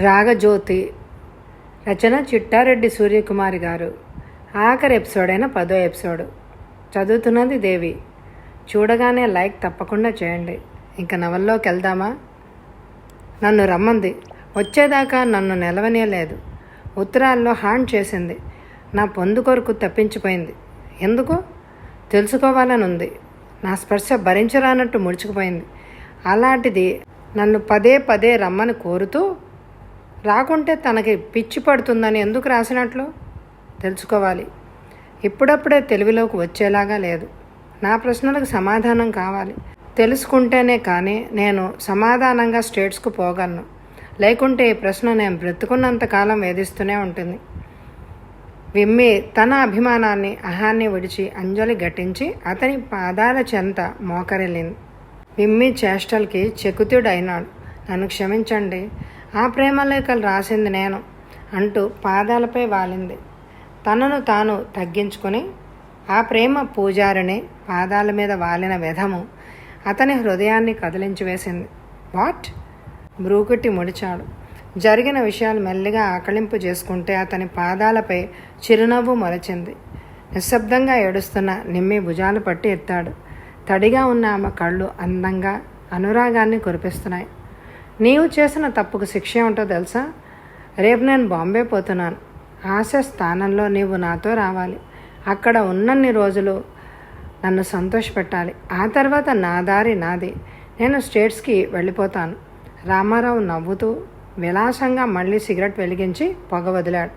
రాగజ్యోతి రచన చిట్టారెడ్డి సూర్యకుమారి గారు. ఆఖరి ఎపిసోడ్ అయిన పదో ఎపిసోడ్. చదువుతున్నది దేవి. చూడగానే లైక్ తప్పకుండా చేయండి. ఇంకా నవల్లోకి వెళ్దామా? నన్ను రమ్మంది. వచ్చేదాకా నన్ను నిలవనేలేదు ఉత్తరాల్లో హాండ్ చేసింది. నా పొందు కొరకు తప్పించిపోయింది. ఎందుకు? తెలుసుకోవాలని ఉంది నా స్పర్శ భరించరానట్టు ముడుచుకుపోయింది. అలాంటిది నన్ను పదే పదే రమ్మని కోరుతూ రాకుంటే తనకి పిచ్చి పడుతుందని ఎందుకు రాసినట్లు? తెలుసుకోవాలి. ఇప్పుడప్పుడే తెలివిలోకి వచ్చేలాగా లేదు. నా ప్రశ్నలకు సమాధానం కావాలి. తెలుసుకుంటేనే కానీ నేను సమాధానంగా స్టేట్స్కు పోగలను. లేకుంటే ఈ ప్రశ్న నేను బ్రతుకున్నంత కాలం వేధిస్తూనే ఉంటుంది. విమ్మి తన అభిమానాన్ని అహాన్ని విడిచి అంజలి ఘటించి అతని పాదాల చెంత మోకరిల్లింది. విమ్మి చేష్టలకి చెకుతుడైనాడు. నన్ను క్షమించండి. ఆ ప్రేమ లేఖలు రాసింది నేను అంటూ పాదాలపై వాలింది. తనను తాను తగ్గించుకొని ఆ ప్రేమ పూజారిని పాదాల మీద వాలిన విధము అతని హృదయాన్ని కదిలించి వేసింది. వాట్? బ్రూకుట్టి ముడిచాడు. జరిగిన విషయాలు మెల్లిగా ఆకలింపు చేసుకుంటే అతని పాదాలపై చిరునవ్వు మొలచింది. నిశ్శబ్దంగా ఏడుస్తున్న నిమ్మి భుజాలు పట్టి ఎత్తాడు. తడిగా ఉన్న ఆమె కళ్ళు అందంగా అనురాగాన్ని కురిపిస్తున్నాయి. నీవు చేసిన తప్పుకు శిక్ష ఏమిటో తెలుసా? రేపు నేను బాంబే పోతున్నాను. ఆశ స్థానంలో నీవు నాతో రావాలి. అక్కడ ఉన్నన్ని రోజులు నన్ను సంతోషపెట్టాలి. ఆ తర్వాత నా దారి నాది. నేను స్టేట్స్కి వెళ్ళిపోతాను. రామారావు నవ్వుతూ విలాసంగా మళ్ళీ సిగరెట్ వెలిగించి పొగ వదిలాడు.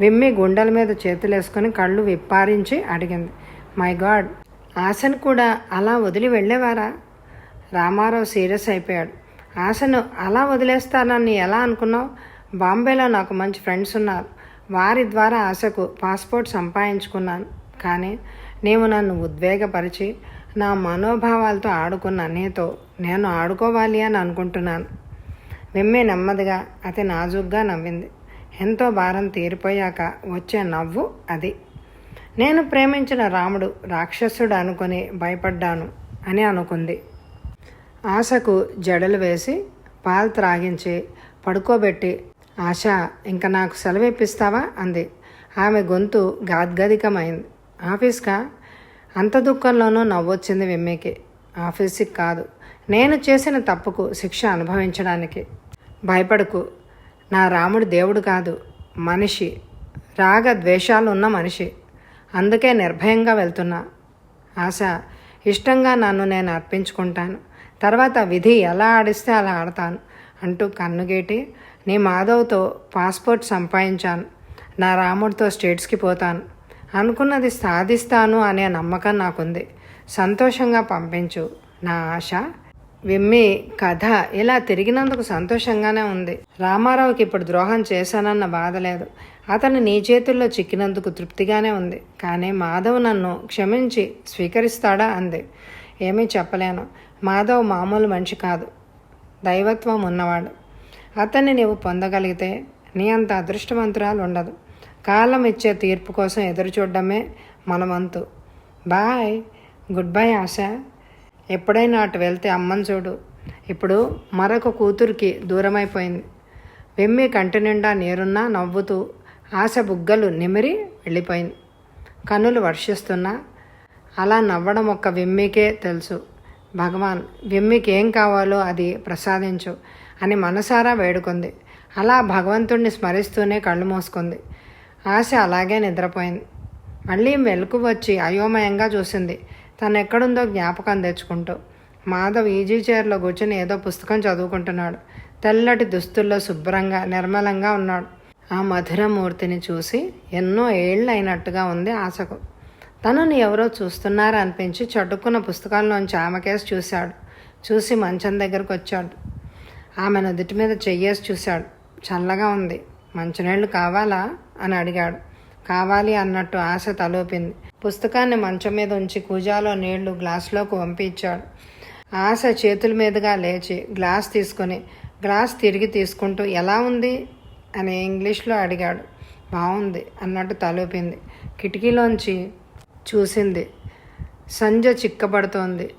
విమ్మి గుండెల మీద చేతులేసుకుని కళ్ళు విప్పారించి అడిగింది. మై గాడ్ ఆశను కూడా అలా వదిలి వెళ్ళేవారా? రామారావు సీరియస్ అయిపోయాడు. ఆశను అలా వదిలేస్తానని ఎలా అనుకున్నావు? బాంబేలో నాకు మంచి ఫ్రెండ్స్ ఉన్నారు. వారి ద్వారా ఆశకు పాస్పోర్ట్ సంపాదించుకున్నాను. కానీ నీవు నన్ను ఉద్వేగపరిచి నా మనోభావాలతో ఆడుకున్న నీతో నేను ఆడుకోవాలి అని అనుకుంటున్నాను. నిమ్మే నెమ్మదిగా అతి నాజుగ్గా నవ్వింది. ఎంతో భారం తీరిపోయాక వచ్చే నవ్వు అది. నేను ప్రేమించిన రాముడు రాక్షసుడు అనుకుని భయపడ్డాను అని అనుకుంది. ఆశకు జడలు వేసి పాలు త్రాగించి పడుకోబెట్టి ఆశ ఇంకా నాకు సెలవు ఇప్పిస్తావా అంది. ఆమె గొంతు గాద్గదికమైంది. ఆఫీస్కా? అంత దుఃఖంలోనూ నవ్వొచ్చింది వెమ్మేకి. ఆఫీస్కి కాదు. నేను చేసిన తప్పుకు శిక్ష అనుభవించడానికి. భయపడకు. నా రాముడు దేవుడు కాదు. మనిషి. రాగ ద్వేషాలు ఉన్న మనిషి. అందుకే నిర్భయంగా వెళ్తున్నా. ఆశ ఇష్టంగా నన్ను నేను అర్పించుకుంటాను. తర్వాత విధి ఎలా ఆడిస్తే అలా ఆడతాను అంటూ కన్నుగేటి నీ మాధవ్తో పాస్పోర్ట్ సంపాదించాను. నా రాముడితో స్టేట్స్కి పోతాను. అనుకున్నది సాధిస్తాను అనే నమ్మకం నాకుంది. సంతోషంగా పంపించు నా ఆశ. విమ్మి కథ ఇలా తిరిగినందుకు సంతోషంగానే ఉంది. రామారావుకి ఇప్పుడు ద్రోహం చేశానన్న బాధ లేదు. అతను నీ చేతుల్లో చిక్కినందుకు తృప్తిగానే ఉంది. కానీ మాధవ్ నన్ను క్షమించి స్వీకరిస్తాడా? అంది. ఏమీ చెప్పలేను. మాధవ్ మామూలు మనిషి కాదు. దైవత్వం ఉన్నవాడు. అతన్ని నీవు పొందగలిగితే నీ అంత అదృష్టవంతురాలు ఉండదు కాలం ఇచ్చే తీర్పు కోసం ఎదురు చూడడమే మన వంతు బాయ్. గుడ్ బై ఆశ. ఎప్పుడైనా అటు వెళ్తే అమ్మని చూడు. ఇప్పుడు మరొక కూతురికి దూరమైపోయింది. వెమ్మి కంటి నిండా నీరున్నా నవ్వుతూ ఆశ బుగ్గలు నిమిరి వెళ్ళిపోయింది. కన్నులు వర్షిస్తున్నా అలా నవ్వడం ఒక్క వెమ్మికే తెలుసు. భగవాన్ వెమ్మికి ఏం కావాలో అది ప్రసాదించు అని మనసారా వేడుకుంది. అలా భగవంతుణ్ణి స్మరిస్తూనే కళ్ళు మూసుకుంది. ఆశ అలాగే నిద్రపోయింది. మళ్ళీ మెలకు వచ్చి అయోమయంగా చూసింది. తను ఎక్కడుందో జ్ఞాపకం తెచ్చుకుంటూ. మాధవ్ ఈజీ చైర్లో కూర్చొని ఏదో పుస్తకం చదువుకుంటున్నాడు. తెల్లటి దుస్తుల్లో శుభ్రంగా నిర్మలంగా ఉన్నాడు. ఆ మధురమూర్తిని చూసి ఎన్నో ఏళ్ళు అయినట్టుగా ఉంది ఆశకు. తనను ఎవరో చూస్తున్నారా అనిపించి చటుక్కున్న పుస్తకాల్లోంచి ఆమెకేసి చూశాడు. చూసి మంచం దగ్గరకు వచ్చాడు. ఆమె నుదుటి మీద చెయ్యేసి చూశాడు. చల్లగా ఉంది. మంచినీళ్ళు కావాలా? అని అడిగాడు. కావాలి అన్నట్టు ఆశ తలోపింది. పుస్తకాన్ని మంచం మీద ఉంచి కూజాలో నీళ్ళు గ్లాసులోకి పంపించాడు ఆశ చేతుల మీదుగా లేచి గ్లాస్ తీసుకొని గ్లాస్ తిరిగి తీసుకుంటూ ఎలా ఉంది? అని ఇంగ్లీష్లో అడిగాడు. బాగుంది అన్నట్టు తలూపింది. కిటికీలోంచి చూసింది. సంజ చిక్కబడుతోంది.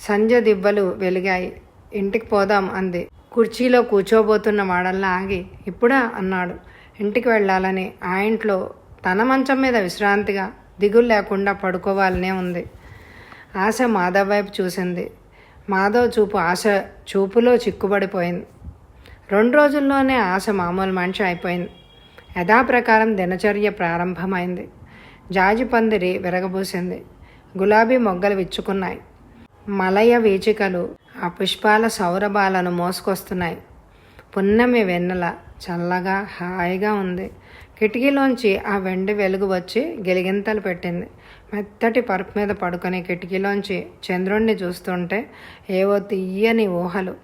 సంజ దిబ్బలు వెలిగాయి. ఇంటికి పోదాం అంది. కుర్చీలో కూర్చోబోతున్న వాడల్లా ఆగి ఇప్పుడా అన్నాడు. ఇంటికి వెళ్ళాలని ఆ ఇంట్లో తన మంచం మీద విశ్రాంతిగా దిగులు లేకుండా పడుకోవాలనే ఉంది. ఆశ మాధవ్ వైపు చూసింది. మాధవ్ చూపు ఆశ చూపులో చిక్కుబడిపోయింది. రెండు రోజుల్లోనే ఆశ మామూలు మనిషి అయిపోయింది. యథాప్రకారం దినచర్య ప్రారంభమైంది. జాజి పందిరి విరగబూసింది. గులాబీ మొగ్గలు విచ్చుకున్నాయి. మలయ వీచికలు ఆ పుష్పాల సౌరభాలను మోసుకొస్తున్నాయి. పున్నమి వెన్నెల చల్లగా హాయిగా ఉంది. కిటికీలోంచి ఆ వెండి వెలుగు వచ్చి గిలిగింతలు పెట్టింది. మెత్తటి పరుపు మీద పడుకొని కిటికీలోంచి చంద్రుణ్ణి చూస్తుంటే ఏవో తీయని ఊహలు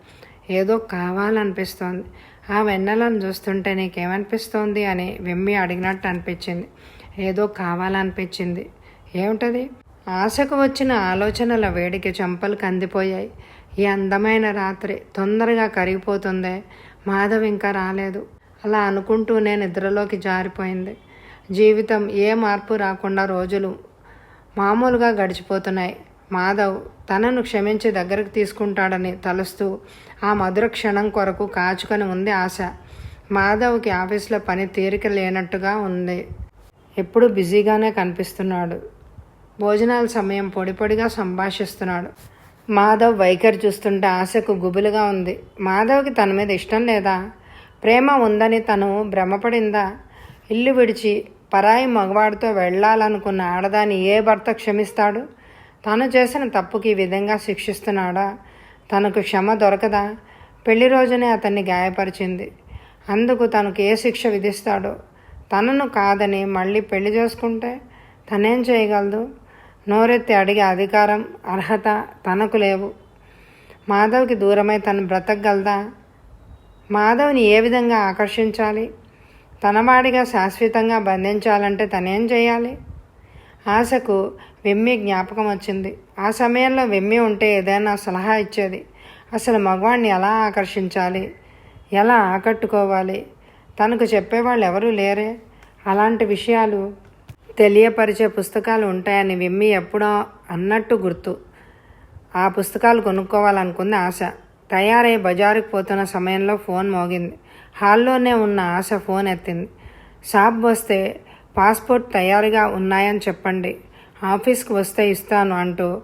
ఏదో కావాలనిపిస్తోంది. ఆ వెన్నెలను చూస్తుంటే నీకేమనిపిస్తోంది అని వెమ్మి అడిగినట్టు అనిపించింది. ఏదో కావాలనిపించింది. ఏమిటది? ఆశకు వచ్చిన ఆలోచనల వేడికి చెంపలు కందిపోయాయి. ఈ అందమైన రాత్రి తొందరగా కరిగిపోతుందే. మాధవ్ ఇంకా రాలేదు. అలా అనుకుంటూనే నిద్రలోకి జారిపోయింది. జీవితం ఏ మార్పు రాకుండా రోజులు మామూలుగా గడిచిపోతున్నాయి. మాధవ్ తనను క్షమించి దగ్గరకు తీసుకుంటాడని తలుస్తూ ఆ మధుర క్షణం కొరకు కాచుకొని ఉంది ఆశ. మాధవ్కి ఆఫీస్లో పని తీరిక లేనట్టుగా ఉంది. ఎప్పుడూ బిజీగానే కనిపిస్తున్నాడు. భోజనాల సమయం పొడిపొడిగా సంభాషిస్తున్నాడు. మాధవ్ వైఖరి చూస్తుంటే ఆశకు గుబులుగా ఉంది. మాధవ్కి తన మీద ఇష్టం లేదా? ప్రేమ ఉందని తను భ్రమపడిందా? ఇల్లు విడిచి పరాయి మగవాడితో వెళ్ళాలనుకున్న ఆడదాన్ని ఏ భర్త క్షమిస్తాడు? తను చేసిన తప్పుకి ఈ విధంగా శిక్షిస్తున్నాడా? తనకు క్షమ దొరకదా? పెళ్ళి రోజునే అతన్ని గాయపరిచింది. అందుకు తనకు ఏ శిక్ష విధిస్తాడో? తనను కాదని మళ్ళీ పెళ్ళి చేసుకుంటే తనేం చేయగలదు? నోరెత్తి అడిగే అధికారం అర్హత తనకు లేవు. మాధవ్కి దూరమై తను బ్రతకగలదా? మాధవ్ని ఏ విధంగా ఆకర్షించాలి? తనవాడిగా శాశ్వతంగా బంధించాలంటే తనేం చేయాలి? ఆశకు వెమ్మి జ్ఞాపకం వచ్చింది. ఆ సమయంలో వెమ్మి ఉంటే ఏదైనా సలహా ఇచ్చేది. అసలు మగవాడిని ఎలా ఆకర్షించాలి? ఎలా ఆకట్టుకోవాలి? తనకు చెప్పేవాళ్ళు ఎవరూ లేరే. అలాంటి విషయాలు తెలియపరిచే పుస్తకాలు ఉంటాయని విమ్మి ఎప్పుడో అన్నట్టు గుర్తు. ఆ పుస్తకాలు కొనుక్కోవాలనుకుంది ఆశ. తయారై బజారుకు పోతున్న సమయంలో ఫోన్ మోగింది. హాల్లోనే ఉన్న ఆశ ఫోన్ ఎత్తింది. షాప్ వస్తే పాస్పోర్ట్ తయారుగా ఉన్నాయని చెప్పండి. ఆఫీస్కి వస్తే ఇస్తాను అంటూ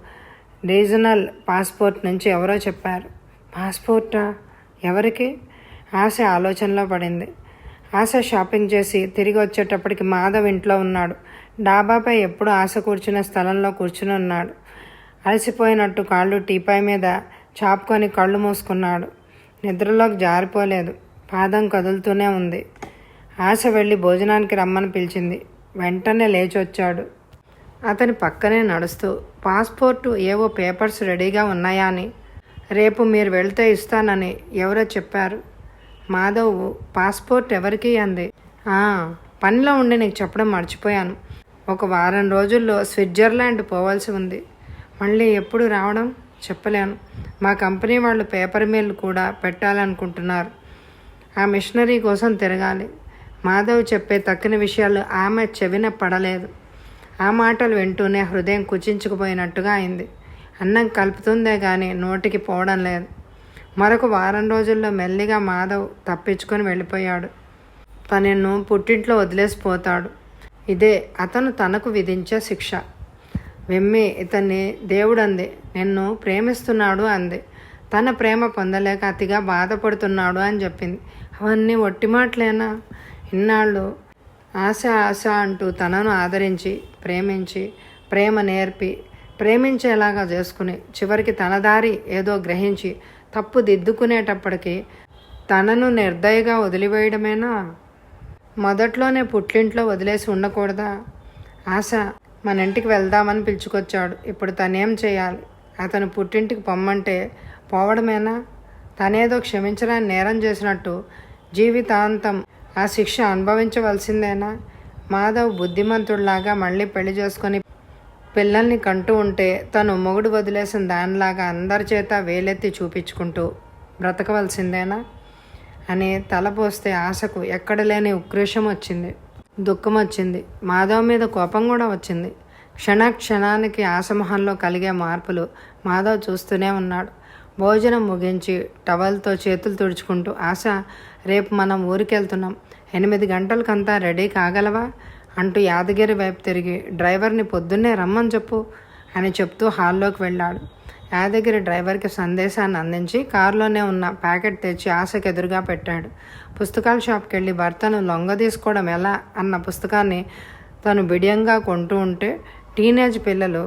రీజనల్ పాస్పోర్ట్ నుంచి ఎవరో చెప్పారు. పాస్పోర్టా? ఎవరికి? ఆశ ఆలోచనలో పడింది. ఆశ షాపింగ్ చేసి తిరిగి వచ్చేటప్పటికి మాధవ్ ఇంట్లో ఉన్నాడు. డాబాపై ఎప్పుడు ఆశ కూర్చున్న స్థలంలో కూర్చుని ఉన్నాడు. అలసిపోయినట్టు కాళ్ళు టీపై మీద చాపుకొని కళ్ళు మూసుకున్నాడు. నిద్రలోకి జారిపోలేదు. పాదం కదులుతూనే ఉంది. ఆశ వెళ్ళి భోజనానికి రమ్మని పిలిచింది. వెంటనే లేచి వచ్చాడు. అతని పక్కనే నడుస్తూ పాస్పోర్టు ఏవో పేపర్స్ రెడీగా ఉన్నాయా అని? రేపు మీరు వెళ్తే ఇస్తానని ఎవరో చెప్పారు. మాధవ్ పాస్పోర్ట్ ఎవరికి అంది. "ఆ, పనిలో ఉండి నీకు చెప్పడం మర్చిపోయాను. ఒక వారం రోజుల్లో స్విట్జర్లాండ్ పోవాల్సి ఉంది. మళ్ళీ ఎప్పుడు రావడం చెప్పలేను. మా కంపెనీ వాళ్ళు పేపర్ మిల్ కూడా పెట్టాలనుకుంటున్నారు. ఆ మిషనరీ కోసం తిరగాలి. మాధవ్ చెప్పే తక్కిన విషయాలు ఆమె చెవిన పడలేదు. ఆ మాటలు వింటూనే హృదయం కుచించుకుపోయినట్టుగా అయింది. అన్నం కలుపుతుందే కానీ నోటికి పోవడం లేదు. మరొక వారం రోజుల్లో మెల్లిగా మాధవ్ తప్పించుకొని వెళ్ళిపోయాడు. తనను పుట్టింట్లో వదిలేసిపోతాడు. ఇదే అతను తనకు విధించే శిక్ష. వెమ్మి ఇతన్ని దేవుడంది నిన్ను ప్రేమిస్తున్నాడు అంది. తన ప్రేమ పొందలేక అతిగా బాధపడుతున్నాడు అని చెప్పింది. అవన్నీ ఒట్టి మాటలేనా? ఇన్నాళ్ళు ఆశ ఆశ అంటూ తనను ఆదరించి ప్రేమించి ప్రేమ నేర్పి ప్రేమించేలాగా చేసుకుని చివరికి తన దారి ఏదో గ్రహించి తప్పు దిద్దుకునేటప్పటికి తనను నిర్దయగా వదిలివేయడమేనా? మొదట్లోనే పుట్లింట్లో వదిలేసి ఉండకూడదా? ఆశ మన ఇంటికి వెళ్దామని పిలుచుకొచ్చాడు. ఇప్పుడు తనేం చేయాలి? అతను పుట్టింటికి పొమ్మంటే పోవడమేనా? తనేదో క్షమించడానికి నేరం చేసినట్టు జీవితాంతం ఆ శిక్ష అనుభవించవలసిందేనా? మాధవ్ బుద్ధిమంతుడిలాగా మళ్ళీ పెళ్ళి చేసుకొని పిల్లల్ని కంటూ ఉంటే తను మొగుడు వదిలేసిన దానిలాగా అందరి చేత వేలెత్తి చూపించుకుంటూ బ్రతకవలసిందేనా? అని తలపోస్తే ఆశకు ఎక్కడ లేని ఉక్రోషం వచ్చింది దుఃఖం వచ్చింది మాధవ్ మీద కోపం కూడా వచ్చింది. క్షణ క్షణానికి ఆశమొహంలో కలిగే మార్పులు మాధవ్ చూస్తూనే ఉన్నాడు. భోజనం ముగించి టవల్తో చేతులు తుడుచుకుంటూ ఆశ రేపు మనం ఊరికెళ్తున్నాం. ఎనిమిది గంటలకంతా రెడీ కాగలవా? అంటూ యాదగిరి వైపు తిరిగి డ్రైవర్ని పొద్దున్నే రమ్మని చెప్పు అని చెప్తూ హాల్లోకి వెళ్ళాడు. యాదగిరి డ్రైవర్కి సందేశాన్ని అందించి కారులోనే ఉన్న ప్యాకెట్ తెచ్చి ఆశకు ఎదురుగా పెట్టాడు. పుస్తకాల షాప్కి వెళ్ళి భర్తను లొంగ తీసుకోవడం ఎలా? అన్న పుస్తకాన్ని తను బిడియంగా కొంటూ ఉంటే టీనేజ్ పిల్లలు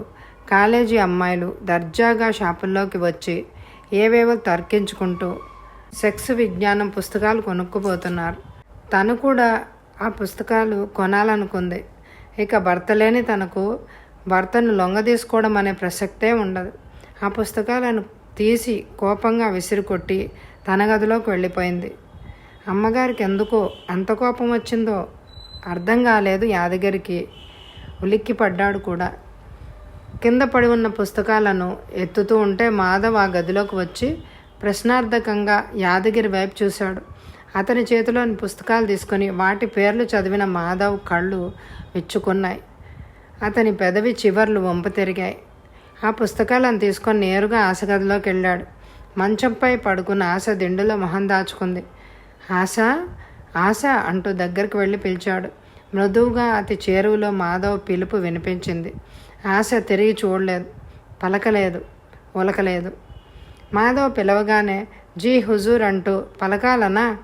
కాలేజీ అమ్మాయిలు దర్జాగా షాపుల్లోకి వచ్చి ఏవేవో తర్కించుకుంటూ సెక్స్ విజ్ఞానం పుస్తకాలు కొనుక్కుపోతున్నారు. తను కూడా ఆ పుస్తకాలు కొనాలనుకుంది. ఇక భర్త లేని తనకు భర్తను లొంగ తీసుకోవడం అనే ప్రసక్తే ఉండదు. ఆ పుస్తకాలను తీసి కోపంగా విసిరికొట్టి తన గదిలోకి వెళ్ళిపోయింది. అమ్మగారికి ఎందుకో ఎంత కోపం వచ్చిందో అర్థం కాలేదు యాదగిరికి. ఉలిక్కి పడ్డాడు కూడా. కింద పడి ఉన్న పుస్తకాలను ఎత్తుతూ ఉంటే మాధవ్ ఆ గదిలోకి వచ్చి ప్రశ్నార్థకంగా యాదగిరి వైపు చూశాడు. అతని చేతిలోని పుస్తకాలు తీసుకొని వాటి పేర్లు చదివిన మాధవ్ కళ్ళు విచ్చుకున్నాయి. అతని పెదవి చివర్లు వంపు తిరిగాయి. ఆ పుస్తకాలను తీసుకొని నేరుగా ఆశగదిలోకి వెళ్ళాడు. మంచంపై పడుకున్న ఆశ దిండులో మొహం దాచుకుంది. ఆశ? ఆశ? అంటూ దగ్గరికి వెళ్ళి పిలిచాడు. మృదువుగా అతి చేరువలో మాధవ్ పిలుపు వినిపించింది. ఆశ తిరిగి చూడలేదు. పలకలేదు. ఉలకలేదు. మాధవ్ పిలవగానే జీ హుజూర్ అంటూ పలకాలనా?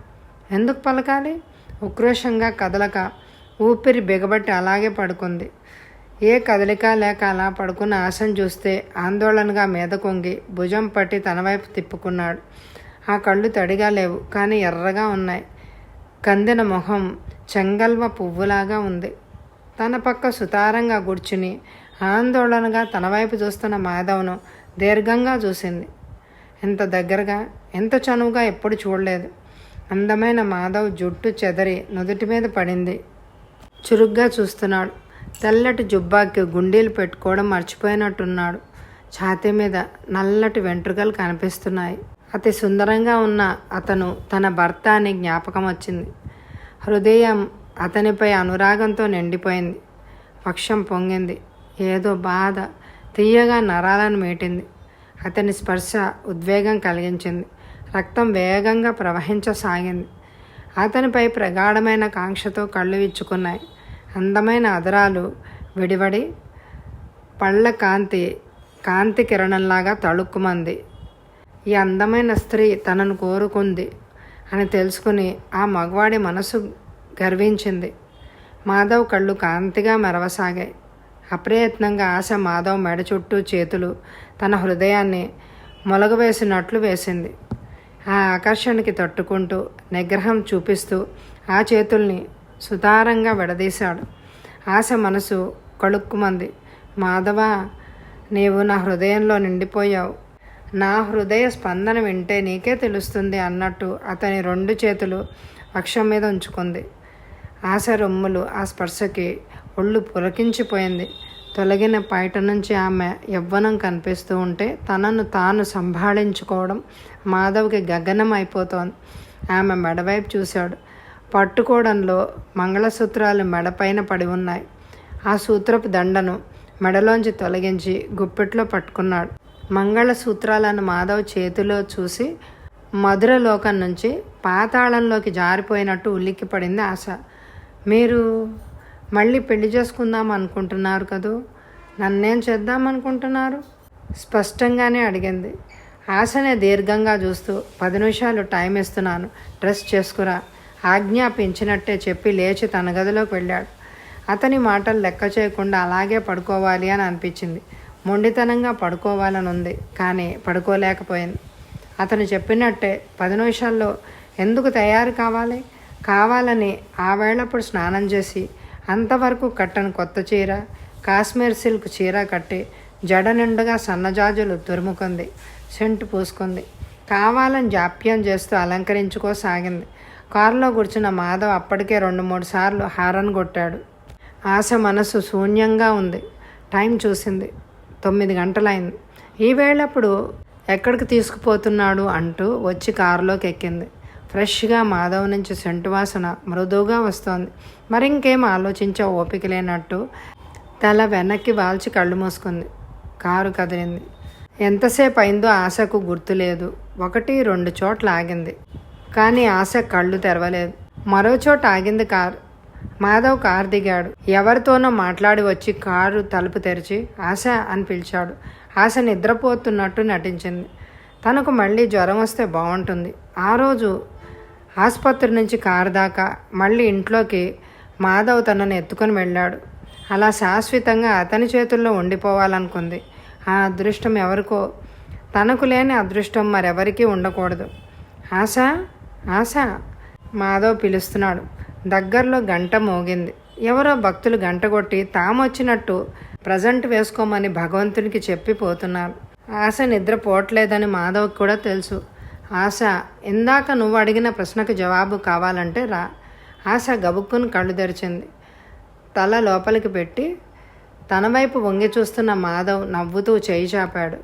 ఎందుకు పలకాలి? ఉక్రోషంగా కదలక ఊపిరి బిగబట్టి అలాగే పడుకుంది. ఏ కదలిక లేక అలా పడుకున్న ఆశను చూస్తే ఆందోళనగా మీద కొంగి భుజం పట్టి తన వైపు తిప్పుకున్నాడు. ఆ కళ్ళు తడిగా లేవు కానీ ఎర్రగా ఉన్నాయి. కందిన మొహం చెంగల్వ పువ్వులాగా ఉంది. తన పక్క సుతారంగా కూర్చుని ఆందోళనగా తన వైపు చూస్తున్న మాధవ్ను దీర్ఘంగా చూసింది. ఎంత దగ్గరగా ఎంత చనువుగా ఎప్పుడు చూడలేదు. అందమైన మాధవ్ జుట్టు చెదరి నుదుటి మీద పడింది. చురుగ్గా చూస్తున్నాడు. తెల్లటి జుబ్బాకి గుండీలు పెట్టుకోవడం మర్చిపోయినట్టున్నాడు. ఛాతీ మీద నల్లటి వెంట్రుకలు కనిపిస్తున్నాయి. అతి సుందరంగా ఉన్న అతను తన భర్త అని జ్ఞాపకం వచ్చింది. హృదయం అతనిపై అనురాగంతో నిండిపోయింది. పక్షం పొంగింది. ఏదో బాధ తీయగా నరాలను మేటింది. అతని స్పర్శ ఉద్వేగం కలిగించింది. రక్తం వేగంగా ప్రవహించసాగింది. అతనిపై ప్రగాఢమైన కాంక్షతో కళ్ళు విచ్చుకున్నాయి. అందమైన అదరాలు విడివడి పళ్ళ కాంతి కాంతి కిరణంలాగా తళుక్కుమంది. ఈ అందమైన స్త్రీ తనను కోరుకుంది అని తెలుసుకుని ఆ మగవాడి మనసు గర్వించింది. మాధవ్ కళ్ళు కాంతిగా మెరవసాగాయి. అప్రయత్నంగా ఆశ మాధవ్ మెడ చుట్టూ చేతులు తన హృదయాన్ని మొలగవేసినట్లు వేసింది. ఆ ఆకర్షణకి తట్టుకుంటూ నిగ్రహం చూపిస్తూ ఆ చేతుల్ని సుతారంగా విడదీశాడు. ఆశ మనసు కళుక్కుమంది. మాధవ నీవు నా హృదయంలో నిండిపోయావు. నా హృదయ స్పందన వింటే నీకే తెలుస్తుంది అన్నట్టు అతని రెండు చేతులు పక్షం మీద ఉంచుకుంది. ఆశ రొమ్ములు ఆ స్పర్శకి ఒళ్ళు పులకించిపోయింది. తొలగిన పైట నుంచి ఆమె యవ్వనం కనిపిస్తూ ఉంటే తనను తాను సంభాళించుకోవడం మాధవ్కి గగనం అయిపోతోంది ఆమె మెడవైపు చూశాడు. పట్టుకోవడంలో మంగళసూత్రాలు మెడపైన పడి ఉన్నాయి. ఆ సూత్రపు దండను మెడలోంచి తొలగించి గుప్పెట్లో పట్టుకున్నాడు. మంగళసూత్రాలను మాధవ్ చేతిలో చూసి మధుర లోకం నుంచి పాతాళంలోకి జారిపోయినట్టు ఉలిక్కిపడింది ఆశ. మీరు మళ్ళీ పెళ్ళి చేసుకుందాం అనుకుంటున్నారు కదూ? నన్నేం చేద్దాం అనుకుంటున్నారు? స్పష్టంగానే అడిగింది. ఆశనే దీర్ఘంగా చూస్తూ పది నిమిషాలు టైం ఇస్తున్నాను డ్రెస్ చేసుకురా ఆజ్ఞాపించినట్టే చెప్పి లేచి తన గదిలోకి వెళ్ళాడు. అతని మాటలు లెక్క చేయకుండా అలాగే పడుకోవాలి అని అనిపించింది. మొండితనంగా పడుకోవాలని ఉంది కానీ పడుకోలేకపోయింది. అతను చెప్పినట్టే పది నిమిషాల్లో ఎందుకు తయారు కావాలి? కావాలని ఆ వేళప్పుడు స్నానం చేసి అంతవరకు కట్టని కొత్త చీర కాశ్మీర్ సిల్క్ చీర కట్టి జడ నిండుగా సన్నజాజులు తురుముకుంది సెంటు పూసుకుంది. కావాలని జాప్యం చేస్తూ అలంకరించుకోసాగింది కారులో కూర్చున్న మాధవ్ అప్పటికే రెండు మూడు సార్లు హారన్ కొట్టాడు. ఆశ మనసు శూన్యంగా ఉంది. టైం చూసింది. తొమ్మిది గంటలైంది. ఈ వేళప్పుడు ఎక్కడికి తీసుకుపోతున్నాడు అంటూ వచ్చి కారులోకి ఎక్కింది. ఫ్రెష్గా మాధవ్ నుంచి సెంటు వాసన మృదువుగా వస్తోంది. మరింకేం ఆలోచించే ఓపిక లేనట్టు తల వెనక్కి వాల్చి కళ్ళు మూసుకుంది. కారు కదిలింది. ఎంతసేపు అయిందో ఆశకు గుర్తులేదు ఒకటి రెండు చోట్ల ఆగింది. కానీ ఆశ కళ్ళు తెరవలేదు. మరో చోట ఆగింది కారు. మాధవ్ కారు దిగాడు. ఎవరితోనో మాట్లాడి వచ్చి కారు తలుపు తెరిచి ఆశ అని పిలిచాడు. ఆశ నిద్రపోతున్నట్టు నటించింది. తనకు మళ్ళీ జ్వరం వస్తే బాగుంటుంది ఆ రోజు ఆసుపత్రి నుంచి కారు దాకా మళ్ళీ ఇంట్లోకి మాధవ్ తనను ఎత్తుకొని వెళ్ళాడు. అలా శాశ్వతంగా అతని చేతుల్లో ఉండిపోవాలనుకుంది. ఆ అదృష్టం ఎవరికో. తనకు లేని అదృష్టం మరెవరికీ ఉండకూడదు. ఆశ? ఆశ? మాధవ్ పిలుస్తున్నాడు. దగ్గరలో గంట మోగింది. ఎవరో భక్తులు గంట కొట్టి తామొచ్చినట్టు ప్రజెంట్ వేసుకోమని భగవంతునికి చెప్పి పోతున్నారు. ఆశ నిద్రపోవట్లేదని మాధవ్కి కూడా తెలుసు. ఆశ ఇందాక నువ్వు అడిగిన ప్రశ్నకు జవాబు కావాలంటే రా. ఆశ గబుక్కుని కళ్ళు తెరిచింది. తల లోపలికి పెట్టి తన వైపు వంగి చూస్తున్న మాధవ్ నవ్వుతూ చేయి చాపాడు.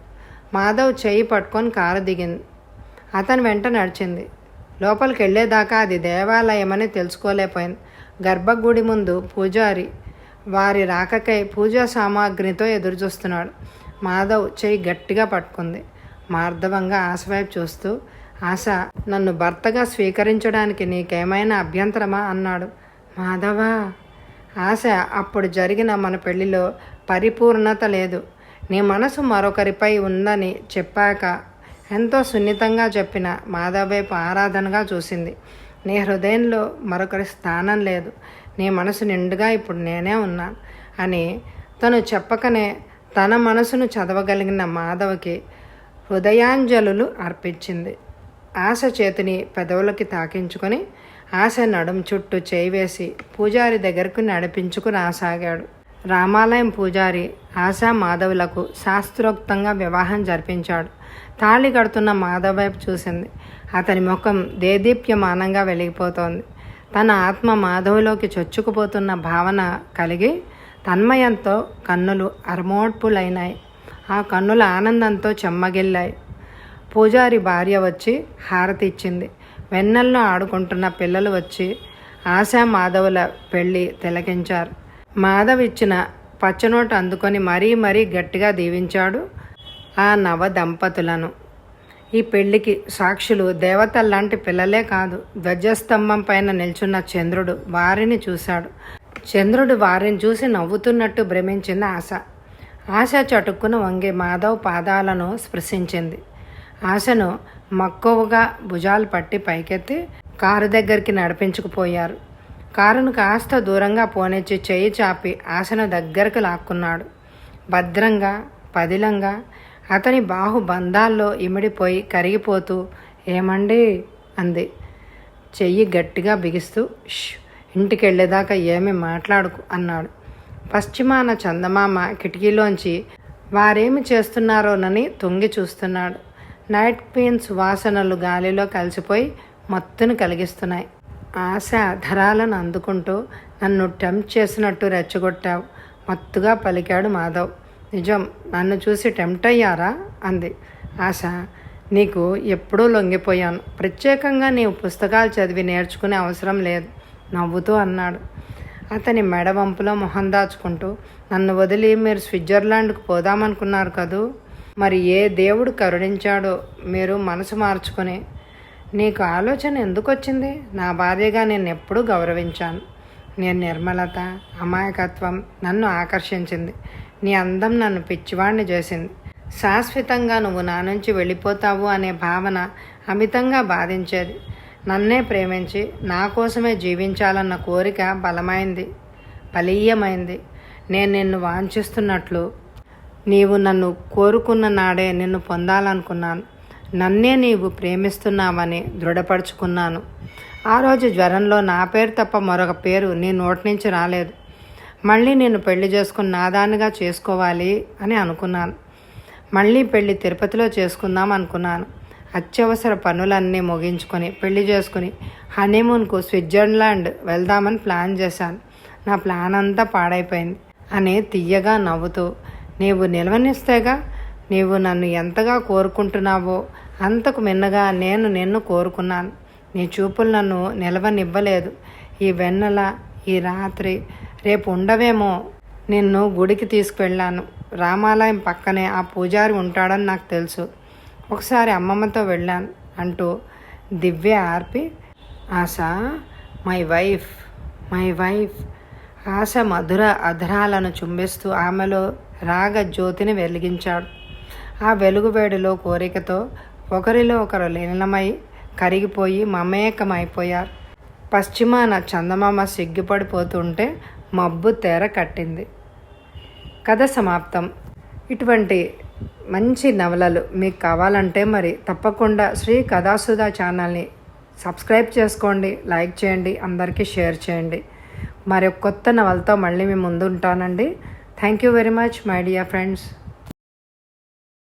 మాధవ్ చేయి పట్టుకొని కారు దిగింది. అతని వెంట నడిచింది. లోపలికి వెళ్ళేదాకా అది దేవాలయమని తెలుసుకోలేకపోయింది. గర్భగుడి ముందు పూజారి వారి రాకకై పూజా సామాగ్రితో ఎదురుచూస్తున్నాడు. మాధవ్ చేయి గట్టిగా పట్టుకుంది. మార్ధవంగా ఆశ వైపు చూస్తూ ఆశ నన్ను భర్తగా స్వీకరించడానికి నీకేమైనా అభ్యంతరమా? అన్నాడు. మాధవా ఆశ అప్పుడు జరిగిన మన పెళ్ళిలో పరిపూర్ణత లేదు. నీ మనసు మరొకరిపై ఉందని చెప్పాక ఎంతో సున్నితంగా చెప్పిన మాధవ్ వైపు ఆరాధనగా చూసింది. నీ హృదయంలో మరొకరి స్థానం లేదు. నీ మనసు నిండుగా ఇప్పుడు నేనే ఉన్నాను అని తను చెప్పకనే తన మనసును చదవగలిగిన మాధవకి హృదయాంజలులు అర్పించింది. ఆశ చేతిని పెదవులకి తాకించుకొని ఆశ నడుం చుట్టూ చేయి వేసి పూజారి దగ్గరకు నడిపించుకు రాసాగాడు రామాలయం పూజారి ఆశా మాధవులకు శాస్త్రోక్తంగా వివాహం జరిపించాడు. తాళి కడుతున్న మాధవ్ వైపు చూసింది. అతని ముఖం దేదీప్యమానంగా వెలిగిపోతోంది. తన ఆత్మ మాధవులోకి చొచ్చుకుపోతున్న భావన కలిగి తన్మయంతో కన్నులు అరమోడ్పులైనాయి. ఆ కన్నుల ఆనందంతో చెమ్మగిల్లాయి. పూజారి భార్య వచ్చి హారతి ఇచ్చింది. వెన్నెల్లో ఆడుకుంటున్న పిల్లలు వచ్చి ఆశా మాధవుల పెళ్ళి తిలకించారు. మాధవ్ ఇచ్చిన పచ్చనోట అందుకొని మరీ మరీ గట్టిగా దీవించాడు ఆ నవ దంపతులను. ఈ పెళ్ళికి సాక్షులు దేవతల్లాంటి పిల్లలే కాదు ధ్వజస్తంభం పైన నిల్చున్న చంద్రుడు వారిని చూశాడు. చంద్రుడు వారిని చూసి నవ్వుతున్నట్టు భ్రమించింది ఆశ. ఆశ చటుక్కున వంగి మాధవ్ పాదాలను స్పృశించింది. ఆశను మక్కువగా భుజాలు పట్టి పైకెత్తి కారు దగ్గరికి నడిపించుకుపోయారు. కారును కాస్త దూరంగా పోనిచ్చి చేయి చాపి ఆశను దగ్గరకు లాక్కున్నాడు. భద్రంగా పదిలంగా అతని బాహుబంధాల్లో ఇమిడిపోయి కరిగిపోతూ ఏమండి? అంది. చెయ్యి గట్టిగా బిగిస్తూ ష్ ఇంటికి వెళ్ళేదాకా ఏమి మాట్లాడుకు అన్నాడు. పశ్చిమాన చందమామ కిటికీలోంచి వారేమి చేస్తున్నారోనని తొంగి చూస్తున్నాడు. నైట్ క్వీన్స్ వాసనలు గాలిలో కలిసిపోయి మత్తును కలిగిస్తున్నాయి. ఆశ ధరాలను అందుకుంటూ నన్ను టెంప్ట్ చేసినట్టు రెచ్చగొట్టావు. మత్తుగా పలికాడు మాధవ్. నిజం నన్ను చూసి టెంప్ట్ అయ్యారా? అంది. ఆశ నీకు ఎప్పుడూ లొంగిపోయాను. ప్రత్యేకంగా నీవు పుస్తకాలు చదివి నేర్చుకునే అవసరం లేదు నవ్వుతూ అన్నాడు. అతని మెడ వంపులో మొహం దాచుకుంటూ నన్ను వదిలి మీరు స్విట్జర్లాండ్కు పోదామనుకున్నారు కదూ? మరి ఏ దేవుడు కరుణించాడో మీరు మనసు మార్చుకొని నీకు ఆలోచన ఎందుకు వచ్చింది నా భార్యగా నేను ఎప్పుడూ గౌరవించాను. నేను నిర్మలత అమాయకత్వం నన్ను ఆకర్షించింది. నీ అందం నన్ను పిచ్చివాణ్ణి చేసింది. శాశ్వతంగా నువ్వు నా నుంచి వెళ్ళిపోతావు అనే భావన అమితంగా బాధించేది. నన్నే ప్రేమించి నా కోసమే జీవించాలన్న కోరిక బలమైంది బలీయమైంది. నేను నిన్ను వాంఛిస్తున్నట్లు నీవు నన్ను కోరుకున్న నాడే నిన్ను పొందాలనుకున్నాను. నన్నే నీవు ప్రేమిస్తున్నావని దృఢపరుచుకున్నాను. ఆ రోజు జ్వరంలో నా పేరు తప్ప మరొక పేరు నీ నోటి నుంచి రాలేదు. మళ్ళీ నేను పెళ్ళి చేసుకుని నాదానిగా చేసుకోవాలి అని అనుకున్నాను. మళ్ళీ పెళ్ళి తిరుపతిలో చేసుకుందాం అనుకున్నాను. అత్యవసర పనులన్నీ ముగించుకొని పెళ్ళి చేసుకుని హనీమూన్కు స్విట్జర్లాండ్ వెళ్దామని ప్లాన్ చేశాను. నా ప్లాన్ అంతా పాడైపోయింది. అని తీయగా నవ్వుతూ నీవు నిలవనిస్తేగా నీవు నన్ను ఎంతగా కోరుకుంటున్నావో అంతకు మిన్నగా నేను నిన్ను కోరుకున్నాను. నీ చూపులు నన్ను నిలవనివ్వలేదు. ఈ వెన్నెల ఈ రాత్రి రేపు ఉండవేమో నిన్ను గుడికి తీసుకువెళ్ళాను. రామాలయం పక్కనే ఆ పూజారి ఉంటాడని నాకు తెలుసు. ఒకసారి అమ్మమ్మతో వెళ్ళాను అంటూ దివ్య ఆర్పి Asha my wife my wife. Asha మధుర అధరాలను చుంబిస్తూ ఆమెలో రాగ జ్యోతిని వెలిగించాడు. ఆ వెలుగువేడిలో కోరికతో ఒకరిలో ఒకరు లీనమై కరిగిపోయి మమేకమైపోయారు. పశ్చిమాన చందమామ సిగ్గుపడిపోతుంటే మబ్బు తెర కట్టింది. కథ సమాప్తం. ఇటువంటి మంచి నవలలు మీకు కావాలంటే మరి తప్పకుండా శ్రీ కథాసుధా ఛానల్ని సబ్స్క్రైబ్ చేసుకోండి లైక్ చేయండి అందరికీ షేర్ చేయండి. మరి కొత్త నవలతో మళ్ళీ మీ ముందు ఉంటానండి thank you very much my dear friends